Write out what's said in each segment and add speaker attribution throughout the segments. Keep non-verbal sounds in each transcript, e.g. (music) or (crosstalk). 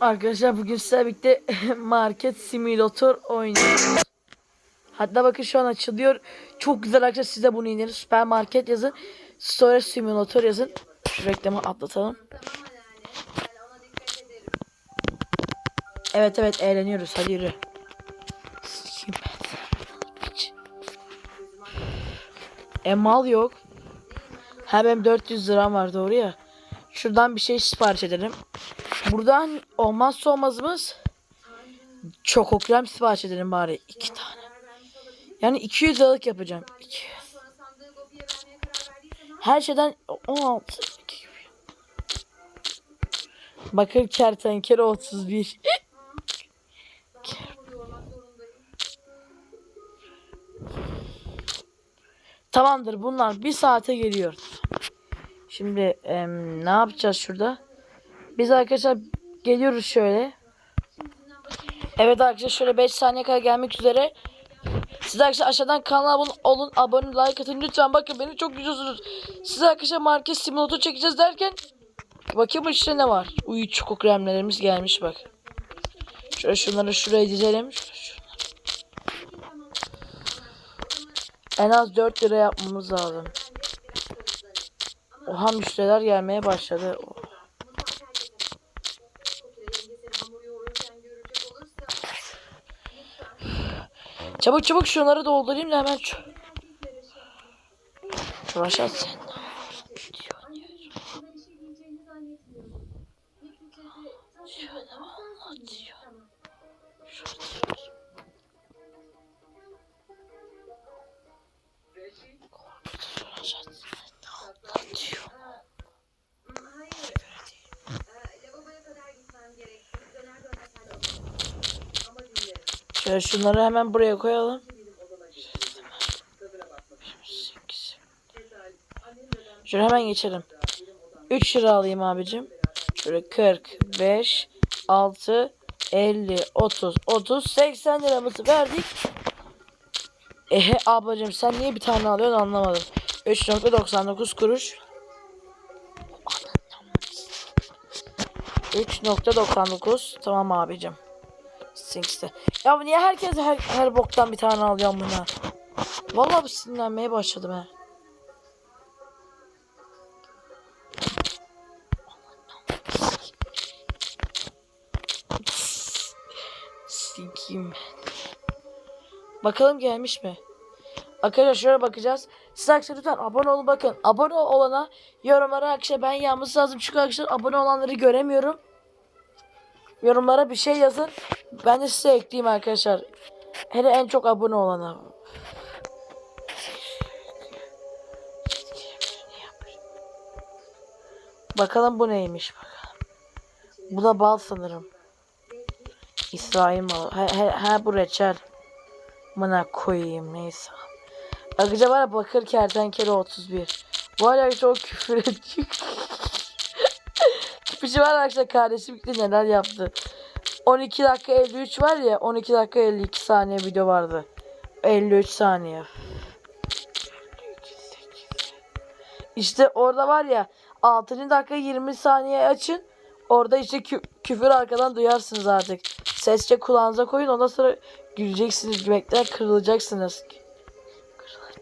Speaker 1: Arkadaşlar bugün sizlerle birlikte (laughs) market simülatör oynuyoruz. Hatta bakın şu an açılıyor. Çok güzel arkadaşlar siz de bunu indirin. Süpermarket yazın. Storage simülatör yazın. Şu reklamı atlatalım. Evet evet eğleniyoruz. Hadi yürü. E mal yok. Ha benim 400 liram var doğru ya. Şuradan bir şey sipariş edelim. Buradan olmazsa olmazımız çok krem sipariş edelim bari. iki tane. Yani 200 liralık yapacağım. 200. Her şeyden 16. Bakır kertenkele 31. Tamamdır bunlar bir saate geliyor. Şimdi em, ne yapacağız şurada? Biz arkadaşlar geliyoruz şöyle. Evet arkadaşlar şöyle 5 saniye kadar gelmek üzere. Siz arkadaşlar aşağıdan kanala abone olun, abone like atın lütfen. Bakın beni çok üzüyorsunuz. Siz arkadaşlar market simülatör çekeceğiz derken bakayım işte ne var. Uy çoko kremlerimiz gelmiş bak. Şöyle şunları şuraya dizelim. En az 4 lira yapmamız lazım. Oha müşteriler gelmeye başladı. Oh. Çabuk çabuk şunları doldurayım da hemen şu. Şuraşat sen. Şöyle şunları hemen buraya koyalım. Şöyle hemen geçelim. 3 lira alayım abicim. Şöyle 45, 6, 50, 30, 30, 80 liramızı verdik. Ehe ablacım sen niye bir tane alıyorsun anlamadım. 3.99 kuruş. 3.99 tamam abicim. Sphinx'te. Ya niye herkes her, her boktan bir tane alıyor buna? Vallahi bir sinirlenmeye başladım ha. Sikiyim. Bakalım gelmiş mi? Arkadaşlar şöyle bakacağız. Siz arkadaşlar lütfen abone olun bakın. Abone olana yorumlara arkadaşlar ben yalnız lazım. Çünkü arkadaşlar abone olanları göremiyorum. Yorumlara bir şey yazın. Ben de size ekleyeyim arkadaşlar. Hele en çok abone olana. Bakalım bu neymiş bakalım. Bu da bal sanırım. İsrail malı. He, he, he bu reçel. Buna koyayım neyse. Akıca var bakır kertenkele 31. Bu hala çok küfür (laughs) ediyor. Tipişi var arkadaşlar kardeşim neler yaptı. 12 dakika 53 var ya 12 dakika 52 saniye video vardı. 53 saniye. İşte orada var ya 6. dakika 20 saniye açın. Orada işte kü- küfür arkadan duyarsınız artık. Sesçe kulağınıza koyun ondan sonra güleceksiniz gülmekten kırılacaksınız.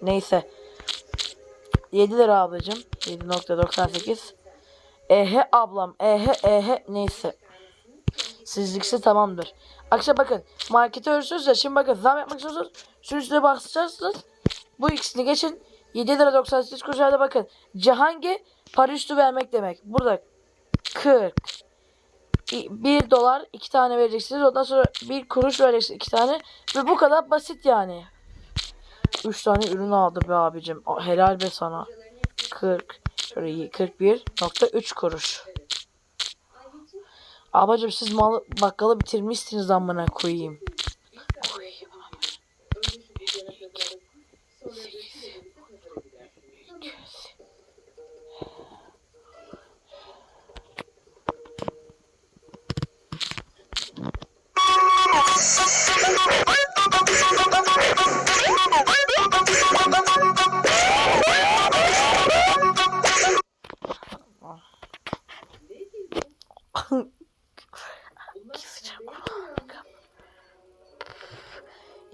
Speaker 1: Neyse. 7 lira ablacım. 7.98. Ehe ablam. Ehe ehe neyse. Sizlikse tamamdır. Akşam bakın markete örüyorsunuz ya şimdi bakın zam yapmak istiyorsunuz. Şu üstüne basacaksınız. Bu ikisini geçin. 7 lira 98 kuruşlarda bakın. Cihangir para üstü vermek demek. Burada 40 1 dolar 2 tane vereceksiniz. Ondan sonra 1 kuruş vereceksiniz 2 tane. Ve bu kadar basit yani. 3 tane ürün aldı be abicim. Helal be sana. 40 şöyle 41.3 kuruş. Abacım siz malı bakkalı bitirmişsiniz amına. Koyayım.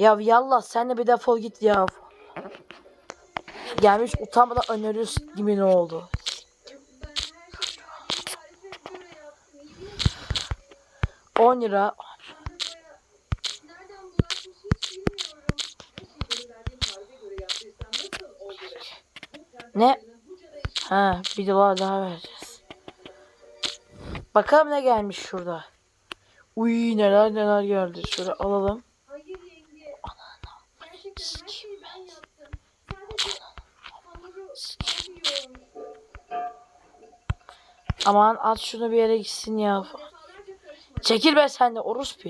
Speaker 1: Ya yallah sen de bir defol git ya. Gelmiş utanmadan öneriyorsun gibi ne oldu? On lira. Ne? Ha, bir dolar daha vereceğiz. Bakalım ne gelmiş şurada. Uy neler neler geldi. Şöyle alalım. Aman at şunu bir yere gitsin ya. Çekil be sen de orospu.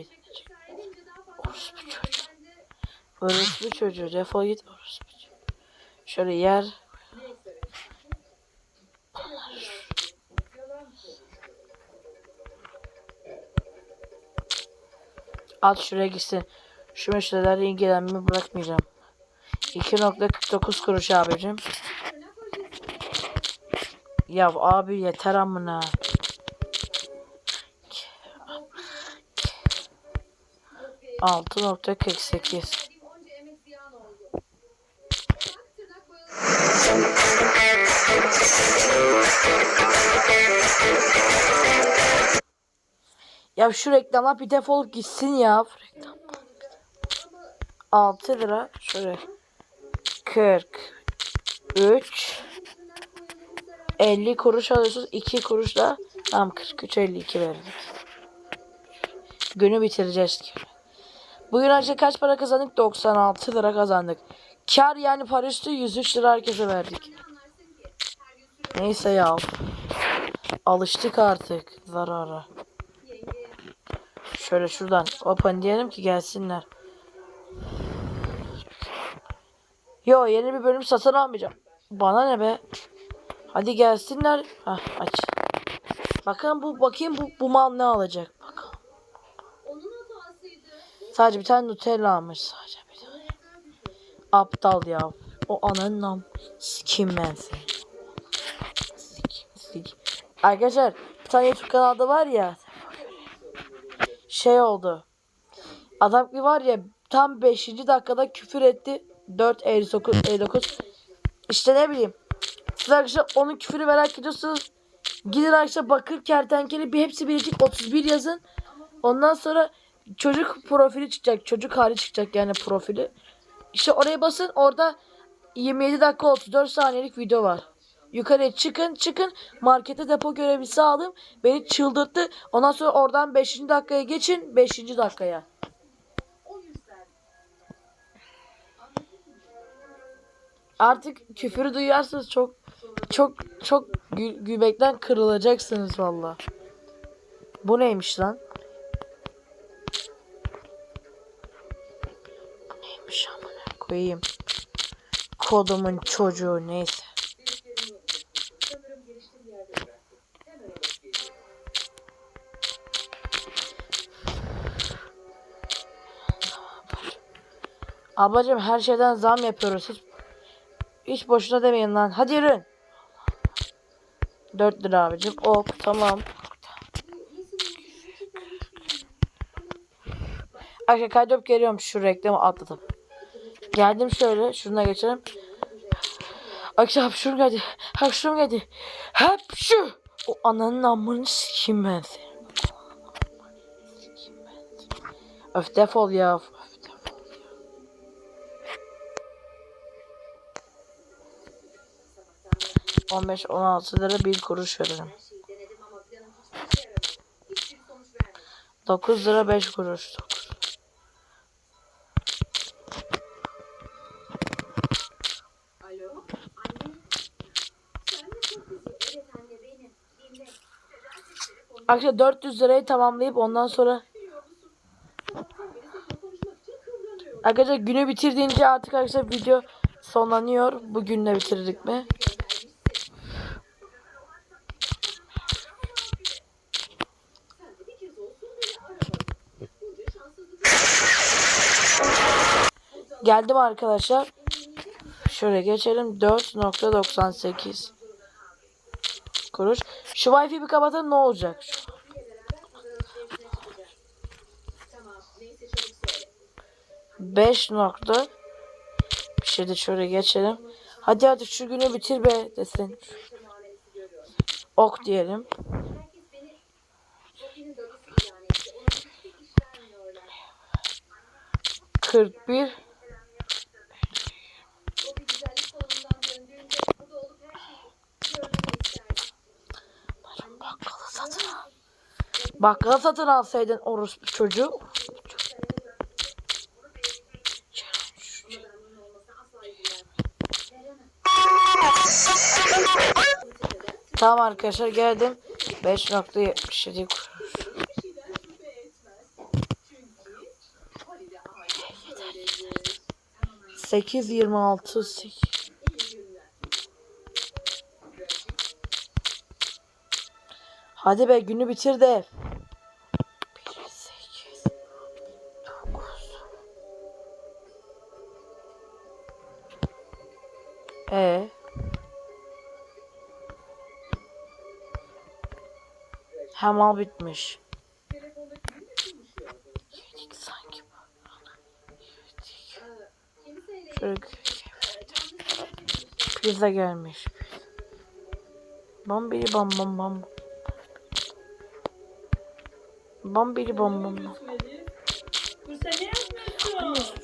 Speaker 1: Orospu çocuğu. Orospu çocuğu defol git orospu çocuğu. Şöyle yer. At şuraya gitsin. Şu meşalelerle ilgilenmeyi bırakmayacağım. 2.49 kuruş abicim. Ya abi yeter amına. Altı nokta kırk sekiz. Ya şu reklamlar bir defolup gitsin ya. Reklam. 6 lira. Şöyle. 43 50 kuruş alıyorsunuz. 2 kuruş da tam 43 52 verdik. Günü bitireceğiz ki. Bugün önce kaç para kazandık? 96 lira kazandık. Kar yani para üstü 103 lira herkese verdik. Neyse ya. Alıştık artık zarara. Şöyle şuradan open diyelim ki gelsinler. Yo yeni bir bölüm satın almayacağım. Bana ne be? Hadi gelsinler. Hah aç. Bakın bu bakayım bu, bu mal ne alacak. Bakalım. Sadece bir tane Nutella almış sadece bir tane. Aptal ya. O ananın nam. Sikim ben seni. Arkadaşlar bir tane YouTube kanalda var ya. Şey oldu. Adam bir var ya tam 5. dakikada küfür etti. 4 59 59. İşte ne bileyim. Arkadaşlar onun küfürü merak ediyorsanız gidin arkadaşlar bakır kertenkele bir hepsi biricik 31 yazın. Ondan sonra çocuk profili çıkacak. Çocuk hali çıkacak yani profili. İşte oraya basın. Orada 27 dakika 34 saniyelik video var. Yukarıya çıkın çıkın. Markete depo görevlisi aldım. Beni çıldırttı. Ondan sonra oradan 5. dakikaya geçin. 5. dakikaya. Artık küfürü duyarsanız çok çok çok gü- gülmekten kırılacaksınız valla. Bu neymiş lan? Bu neymiş amına koyayım. Kodumun çocuğu neyse. Ablacığım her şeyden zam yapıyoruz. Hiç, hiç boşuna demeyin lan. Hadi yürün. 4 lira abicim. Hop tamam. Arkadaşlar kaydop geliyorum şu reklamı atladım. Geldim şöyle şuna geçelim. Arkadaşlar hapşurum geldi. Hapşurum geldi. Hapşu. O ananın amını. Sikeyim ben seni. Öf defol ya. 15-16 lira bir kuruş veririm.
Speaker 2: Her şeyi denedim ama planım hiçbir şey yaramadı. Hiçbir sonuç vermedi.
Speaker 1: 9 lira 5 kuruş. 9.
Speaker 2: Alo? Anne? Sen mi çok bizi? Evet anne benim. Dinle.
Speaker 1: Arkadaşlar 400 lirayı tamamlayıp ondan sonra arkadaşlar günü bitirdiğince artık arkadaşlar video sonlanıyor. Bugünle bitirdik mi?
Speaker 2: Göndermişsin. Sen de bir kez olsun beni aramadın. Bunca şanssızlık.
Speaker 1: Geldim arkadaşlar. Şöyle geçelim 4.98 kuruş. Şu wifi bir kapatın ne olacak?
Speaker 2: 5 nokta. Bir şey de şöyle geçelim. Hadi artık şu günü bitir be desin. Ok diyelim.
Speaker 1: Herkes beni
Speaker 2: Bakkalı satın alsaydın orospu çocuğu. Tamam arkadaşlar geldim. 5.77 kur. 8 26 8 Hadi be günü bitir de. Bitmiş. Sanki. Yedik.
Speaker 1: Kimseyle
Speaker 2: Şöyle pizza gelmiş. Bam biri bam bam bam. Bam biri bam bam bam.
Speaker 3: Bu sen ne yapıyorsun?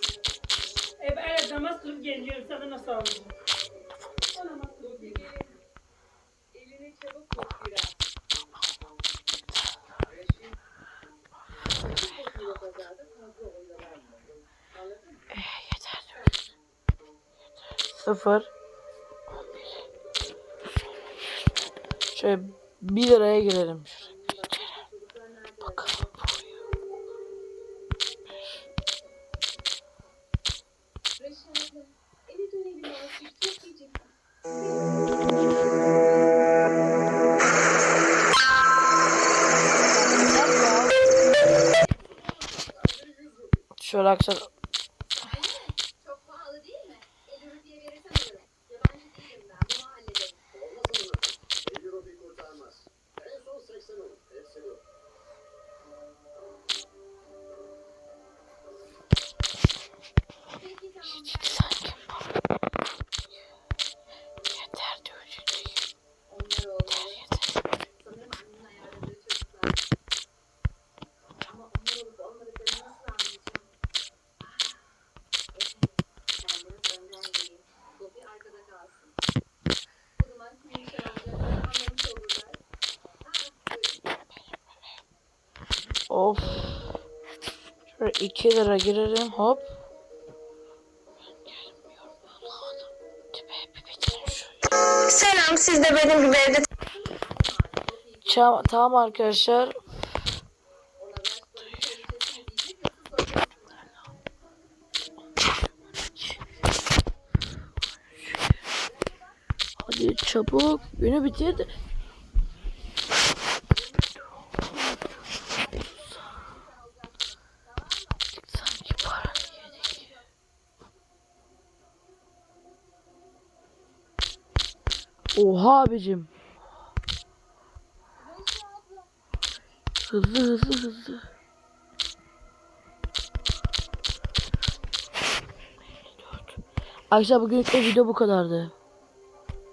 Speaker 3: E, evet namaz kılıp geliyorum sana nasıl alacağım?
Speaker 1: Elini çabuk tut
Speaker 2: 0 Şöyle 1 liraya girelim. Şuraya. Bakalım. Şöyle arkadaşlar Şöyle 2 lira girelim hop.
Speaker 4: Selam, siz de benim gibi evde
Speaker 2: Çam- tamam arkadaşlar. Hadi çabuk. Günü bitirdi. Oha abicim. Hızlı hızlı hızlı. Arkadaşlar bugünkü video bu kadardı.